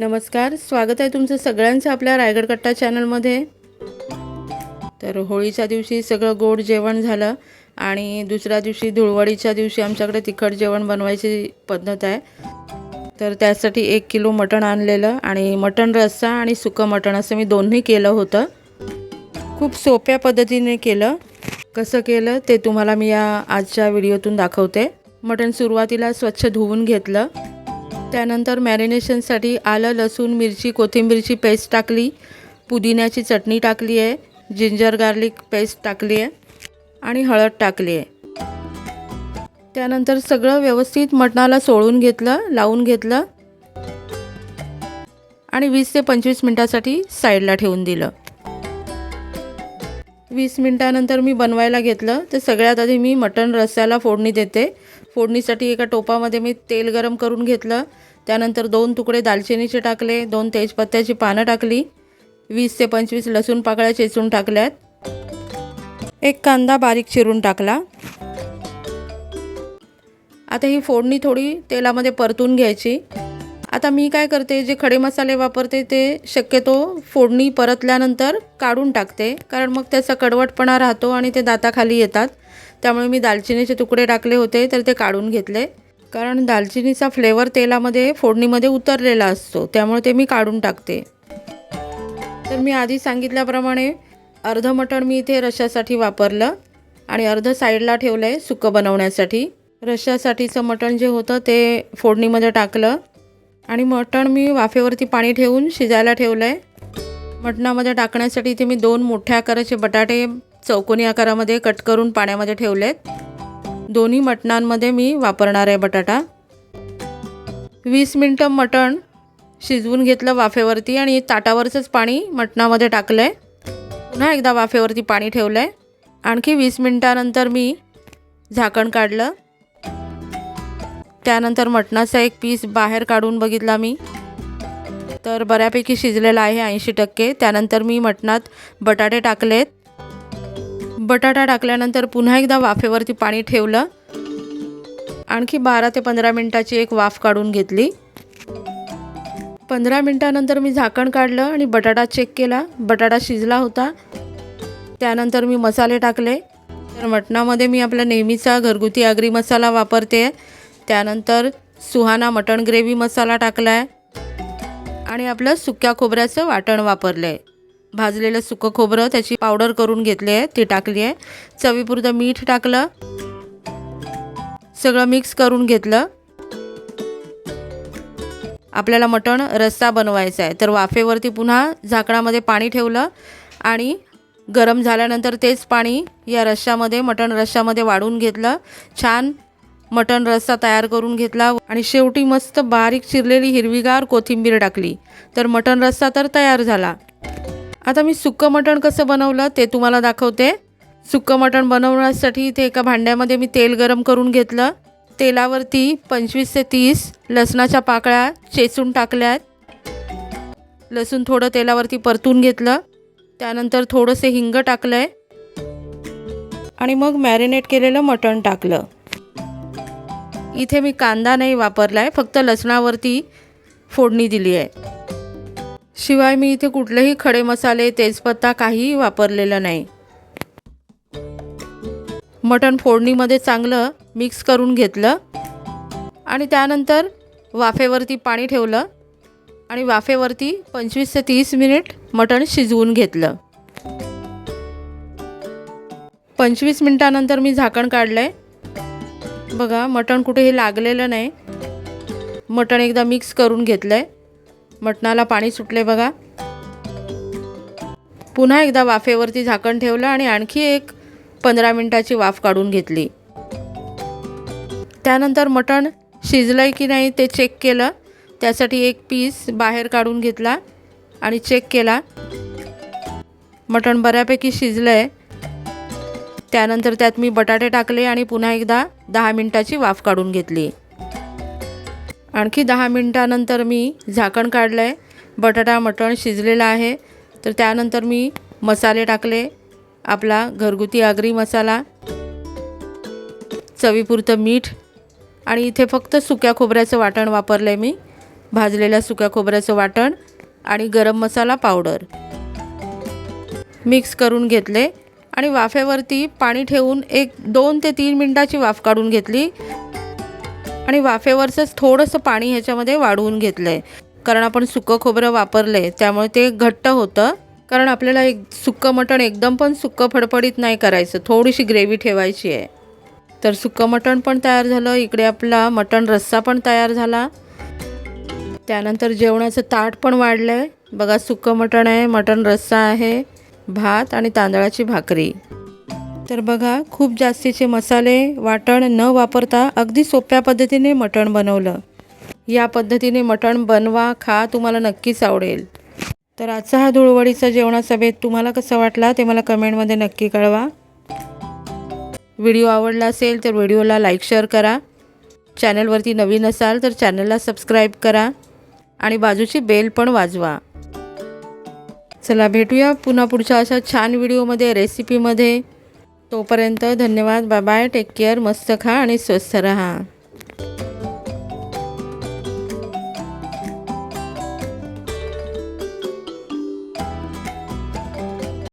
नमस्कार स्वागत आहे तुमचं सगळ्यांचं आपल्या रायगड कट्टा चॅनलमध्ये. तर होळीच्या दिवशी सगळं गोड जेवण झालं आणि दुसऱ्या दिवशी धुळवडीच्या दिवशी आमच्याकडे तिखट जेवण बनवायची पद्धत आहे. तर त्यासाठी एक किलो मटण आणलेलं आणि मटण रस्सा आणि सुकं मटण असं मी दोन्ही केलं होतं. खूप सोप्या पद्धतीने केलं. कसं केलं ते तुम्हाला मी या आजच्या व्हिडिओतून दाखवते. मटण सुरुवातीला स्वच्छ धुवून घेतलं. त्यानंतर मॅरिनेशनसाठी आलं लसूण मिरची कोथिंबीरची पेस्ट टाकली. पुदिन्याची चटणी टाकली आहे. जिंजर गार्लिक पेस्ट टाकली आहे आणि हळद टाकली आहे. त्यानंतर सगळं व्यवस्थित मटणाला सोळून घेतलं लावून घेतलं आणि वीस ते पंचवीस मिनटासाठी साईडला ठेवून दिलं. वीस मिनटानंतर मी बनवायला घेतलं. तर सगळ्यात आधी मी मटण रस्स्याला फोडणी देते. फोडणीसाठी एका टोपामध्ये मी तेल गरम करून घेतलं. त्यानंतर दोन तुकडे दालचिनीचे टाकले दोन तेजपत्त्याची पानं टाकली वीस ते पंचवीस लसूण पाकळ्या चेचून टाकल्यात. एक कांदा बारीक चिरून टाकला. आता ही फोडणी थोडी तेलामध्ये परतून घ्यायची. आता मी काय करते जे खडे मसाले वापरते ते शक्यतो फोडणी परतल्यानंतर काढून टाकते कारण मग त्याचा कडवटपणा राहतो आणि ते दाताखाली येतात. त्यामुळे मी दालचिनीचे तुकडे टाकले होते तर ते काढून घेतले. कारण दालचिनीचा फ्लेवर तेलामध्ये फोडणीमध्ये उतरलेला असतो त्यामुळे ते मी काढून टाकते. तर मी आधी सांगितल्याप्रमाणे अर्धं मटण मी इथे रशासाठी वापरलं आणि अर्धं साईडला ठेवलं आहे सुकं बनवण्यासाठी. रशासाठीचं मटण जे होतं ते फोडणीमध्ये टाकलं आणि मटण मी वाफेवरती पाणी ठेवून शिजायला ठेवलं आहे मटणामध्ये टाकण्यासाठी इथे मी दोन मोठ्या आकाराचे बटाटे चौकोनी आकारामध्ये कट करून पाण्यामध्ये ठेवलेत. दोन्ही मटणांमध्ये मी वापरणार आहे बटाटा. वीस मिनटं मटण शिजवून घेतलं वाफेवरती आणि ताटावरचंच पाणी मटणामध्ये टाकलं आहे पुन्हा एकदा वाफेवरती पाणी ठेवलं आहे आणखी वीस मिनटानंतर मी झाकण काढलं. त्यानंतर मटणाचा एक पीस बाहेर काढून बघितला मी. तर बऱ्यापैकी शिजलेला आहे ऐंशी टक्के. त्यानंतर मी मटणात बटाटे टाकलेत. बटाटा टाकल्यानंतर पुन्हा एकदा वाफेवरती पाणी ठेवलं. आणखी बारा ते पंधरा मिनटाची एक वाफ काढून घेतली. पंधरा मिनटानंतर मी झाकण काढलं आणि बटाटा चेक केला. बटाटा शिजला होता. त्यानंतर मी मसाले टाकले. तर मटणामध्ये मी आपला नेहमीचा घरगुती आगरी मसाला वापरते. त्यानंतर सुहाना मटण ग्रेव्ही मसाला टाकला आहे आणि आपलं सुक्या खोबऱ्याचं वाटण वापरलं आहे भाजलेलं सुकं खोबरं त्याची पावडर करून घेतली आहे ती टाकली आहे. चवीपुरतं मीठ टाकलं. सगळं मिक्स करून घेतलं. आपल्याला मटण रस्सा बनवायचा आहे. तर वाफेवरती पुन्हा झाकणामध्ये पाणी ठेवलं आणि गरम झाल्यानंतर तेच पाणी या रश्श्यामध्ये मटण रश्श्यामध्ये वाढून घेतलं. छान मटण रस्सा तयार करून घेतला आणि शेवटी मस्त बारीक चिरलेली हिरवीगार कोथिंबीर टाकली. तर मटण रस्सा तर तयार झाला. आता मी सुक्कं मटण कसं बनवलं ते तुम्हाला दाखवते. सुक्कं मटण बनवण्यासाठी इथे एका भांड्यामध्ये मी तेल गरम करून घेतलं. तेलावरती पंचवीस ते तीस लसणाच्या पाकळ्या चेचून टाकल्यात. लसूण थोडं तेलावरती परतून घेतलं. त्यानंतर थोडंसे हिंग टाकलं आहे आणि मग मॅरिनेट केलेलं मटण टाकलं. इथे मी कांदा नाही वापरला आहे फक्त लसणावरती फोडणी दिली आहे शिवाय मी इथे कुठलेही खडे मसाले तेजपत्ता काहीही वापरलेलं नाही. मटण फोडणीमध्ये चांगलं मिक्स करून घेतलं आणि त्यानंतर वाफेवरती पाणी ठेवलं आणि वाफेवरती पंचवीस ते तीस मिनिट मटण शिजवून घेतलं. पंचवीस मिनटानंतर मी झाकण काढलं आहे बघा मटण कुठेही लागलेलं नाही. मटण एकदा मिक्स करून घेतलं आहे मटणाला पाणी सुटले बघा. पुन्हा एकदा वाफेवरती झाकण ठेवलं आणि आणखी एक पंधरा मिनटाची वाफ काढून घेतली. त्यानंतर मटण शिजलं आहे की नाही ते चेक केलं. त्यासाठी एक पीस बाहेर काढून घेतला आणि चेक केला. मटण बऱ्यापैकी शिजलं आहे त्यानंतर त्यात मी बटाटे टाकले आणि पुन्हा एकदा दहा मिनटाची वाफ काढून घेतली. आणखी दहा मिनटानंतर मी झाकण काढलं आहे बटाटा मटण शिजलेलं आहे. तर त्यानंतर मी मसाले टाकले. आपला घरगुती आगरी मसाला चवीपुरतं मीठ आणि इथे फक्त सुक्या खोबऱ्याचं वाटण वापरलं आहे मी. भाजलेल्या सुक्या खोबऱ्याचं वाटण आणि गरम मसाला पावडर मिक्स करून घेतले आणि वाफेवरती पाणी ठेवून एक दोन ते तीन मिनटाची वाफ काढून घेतली. आणि वाफेवरचंच थोडंसं पाणी ह्याच्यामध्ये वाढवून घेतलं आहे कारण आपण सुकं खोबरं वापरलं आहे त्यामुळे ते घट्ट होतं. कारण आपल्याला एक सुक्कं मटण एकदम पण सुक्कं फडफडीत नाही करायचं थोडीशी ग्रेव्ही ठेवायची आहे. तर सुक्कं मटण पण तयार झालं इकडे आपला मटण रस्सा पण तयार झाला. त्यानंतर जेवणाचं ताट पण वाढलं आहे बघा सुक्कं मटण आहे मटण रस्सा आहे भात आणि तांदळाची भाकरी. तर बघा खूप जास्तीचे मसाले वाटण न वापरता अगदी सोप्या पद्धतीने मटण बनवलं. या पद्धतीने मटण बनवा खा तुम्हाला नक्कीच आवडेल. तर आजचा हा धुळवडीचा जेवणाचा बेत तुम्हाला कसा वाटला ते मला कमेंटमध्ये नक्की कळवा. व्हिडिओ आवडला असेल तर व्हिडिओला लाईक शेअर करा. चॅनलवरती नवीन असाल तर चॅनलला सबस्क्राईब करा आणि बाजूची बेल पण वाजवा. चला भेटूया पुन्हा पुढच्या अशा छान व्हिडिओमध्ये रेसिपीमध्ये. तोपर्यंत धन्यवाद. Bye bye. Take care. मस्त खा आणि स्वस्थ रहा.